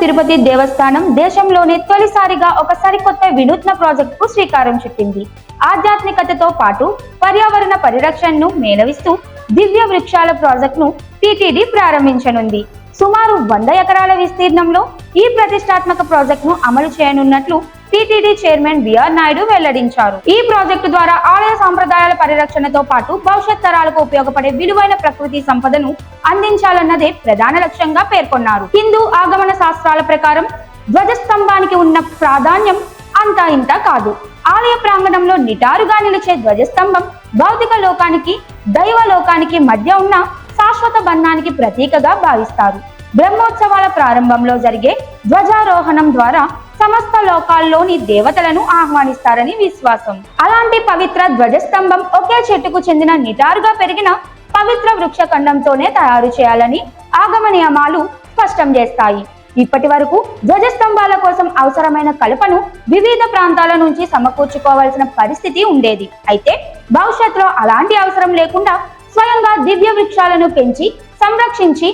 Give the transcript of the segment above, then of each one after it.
తిరుపతి దేవస్థానం దేశంలోనే తొలిసారిగా ఒక సరికొత్త వినూత్న ప్రాజెక్టుకు శ్రీకారం చుట్టింది. ఆధ్యాత్మికతతో పాటు పర్యావరణ పరిరక్షణను మేళవిస్తూ దివ్య వృక్షాల ప్రాజెక్టును టీటీడీ ప్రారంభించనుంది. సుమారు వంద ఎకరాల విస్తీర్ణంలో ఈ ప్రతిష్టాత్మక ప్రాజెక్టును అమలు చేయనున్నట్లు టిటిడి చైర్మన్ బిఆర్ నాయుడు వెల్లడించారు. ఈ ప్రాజెక్టు ద్వారా ఆలయ సాంప్రదాయాల పరిరక్షణతో పాటు భవిష్యత్ తరాలకు ఉపయోగపడే విలువైన ప్రకృతి సంపదను అందించాలన్నదే ప్రధాన లక్ష్యంగా పేర్కొన్నారు. హిందూ ఆగమన శాస్త్రాల ప్రకారం ధ్వజస్తంభానికి ఉన్న ప్రాధాన్యం అంతా ఇంత కాదు. ఆలయ ప్రాంగణంలో నిటారుగా నిలిచే ధ్వజస్తంభం భౌతిక లోకానికి దైవ లోకానికి మధ్య ఉన్న శాశ్వత బంధానికి ప్రతీకగా భావిస్తారు. బ్రహ్మోత్సవాల ప్రారంభంలో జరిగే ధ్వజారోహణం ద్వారా సమస్త లోకాల్లోని దేవతలను ఆహ్వానిస్తారని విశ్వాసం. అలాంటి పవిత్ర ధ్వజస్తంభం ఒకే చెట్టుకు చెందిన నిటారుగా పెరిగిన పవిత్ర వృక్ష ఖండంతోనే తయారు చేయాలని ఆగమ నియమాలు స్పష్టం చేస్తాయి. ఇప్పటి వరకు ధ్వజస్తంభాల కోసం అవసరమైన కలపను వివిధ ప్రాంతాల నుంచి సమకూర్చుకోవాల్సిన పరిస్థితి ఉండేది. అయితే భవిష్యత్తులో అలాంటి అవసరం లేకుండా స్వయంగా దివ్య వృక్షాలను పెంచి సంరక్షించి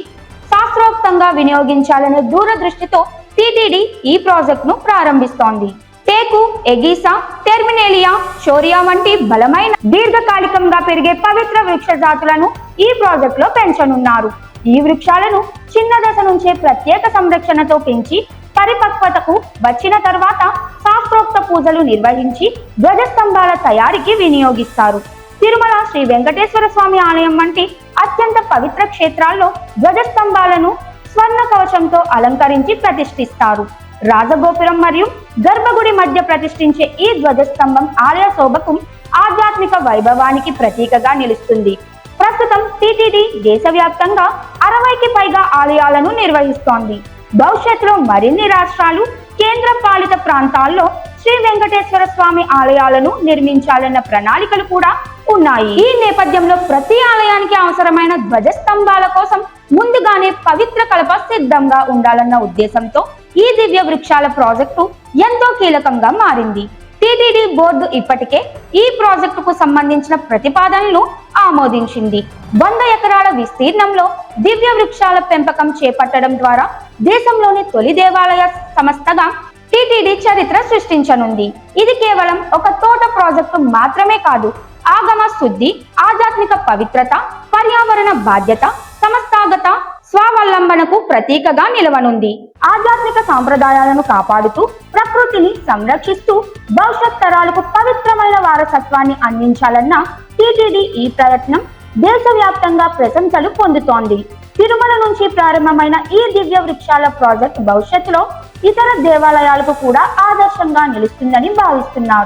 శాస్త్రోక్తంగా వినియోగించాలనే దూరదృష్టితో టిటిడి ఈ ప్రాజెక్టును ప్రారంభిస్తోంది. టేకు ఎగీసా టెర్మినేలియా షోరియా వంటి బలమైన దీర్ఘకాలికంగా పెరిగే పవిత్ర వృక్ష జాతులను ఈ ప్రాజెక్టులో పెంచనున్నారు. ఈ వృక్షాలను చిన్న దశ నుంచే ప్రత్యేక సంరక్షణతో పెంచి పరిపక్వతకు వచ్చిన తర్వాత శాస్త్రోక్త పూజలు నిర్వహించి ధ్వజస్తంభాల తయారీకి వినియోగిస్తారు. తిరుమల శ్రీ వెంకటేశ్వర స్వామి ఆలయం వంటి అత్యంత పవిత్ర క్షేత్రాల్లో ధ్వజస్తంభాలను స్వర్ణ కవచంతో అలంకరించి ప్రతిష్ఠిస్తారు. రాజగోపురం మరియు గర్భగుడి మధ్య ప్రతిష్ఠించే ఈ ధ్వజస్తంభం ఆలయ శోభకు ఆధ్యాత్మిక వైభవానికి ప్రతీకగా నిలుస్తుంది. ప్రస్తుతం టిటిడి దేశవ్యాప్తంగా అరవైకి పైగా ఆలయాలను నిర్వహిస్తోంది. భవిష్యత్తులో మరిన్ని రాష్ట్రాలు కేంద్ర పాలిత ప్రాంతాల్లో శ్రీ వెంకటేశ్వర స్వామి ఆలయాలను నిర్మించాలన్న ప్రణాళికలు కూడా ఉన్నాయి. ఈ నేపథ్యంలో ప్రతి ఆలయానికి అవసరమైన ధ్వజస్తంభాల కోసం ముందుగానే పవిత్ర కలప సిద్ధంగా ఉండాలన్న ఉద్దేశంతో ఈ దివ్య వృక్షాల ప్రాజెక్టు ఎంతో కీలకంగా మారింది. టిటిడి బోర్డు ఇప్పటికే ఈ ప్రాజెక్టుకు సంబంధించిన ప్రతిపాదనలు ఆమోదించింది. వంద ఎకరాల విస్తీర్ణంలో దివ్య వృక్షాల పెంపకం చేపట్టడం ద్వారా దేశంలోని తొలి దేవాలయ సంస్థగా టిటిడి చరిత్ర సృష్టించనుంది. ఇది కేవలం ఒక తోట ప్రాజెక్టు మాత్రమే కాదు ఆగమ శుద్ధి ఆధ్యాత్మిక పవిత్రత పర్యావరణ బాధ్యత సమస్తాగత స్వావలంబనకు ప్రతీకగా నిలవనుంది. ఆధ్యాత్మిక సాంప్రదాయాలను కాపాడుతూ ప్రకృతిని సంరక్షిస్తూ భవిష్యత్ తరాలకు పవిత్రమైన వారసత్వాన్ని అందించాలన్న టీటీడీ ఈ ప్రయత్నం దేశవ్యాప్తంగా ప్రశంసలు పొందుతోంది. తిరుమల నుంచి ప్రారంభమైన ఈ దివ్య వృక్షాల ప్రాజెక్ట్ భవిష్యత్తులో ఇతర దేవాలయాలకు కూడా ఆదర్శంగా నిలుస్తుందని భావిస్తున్నారు.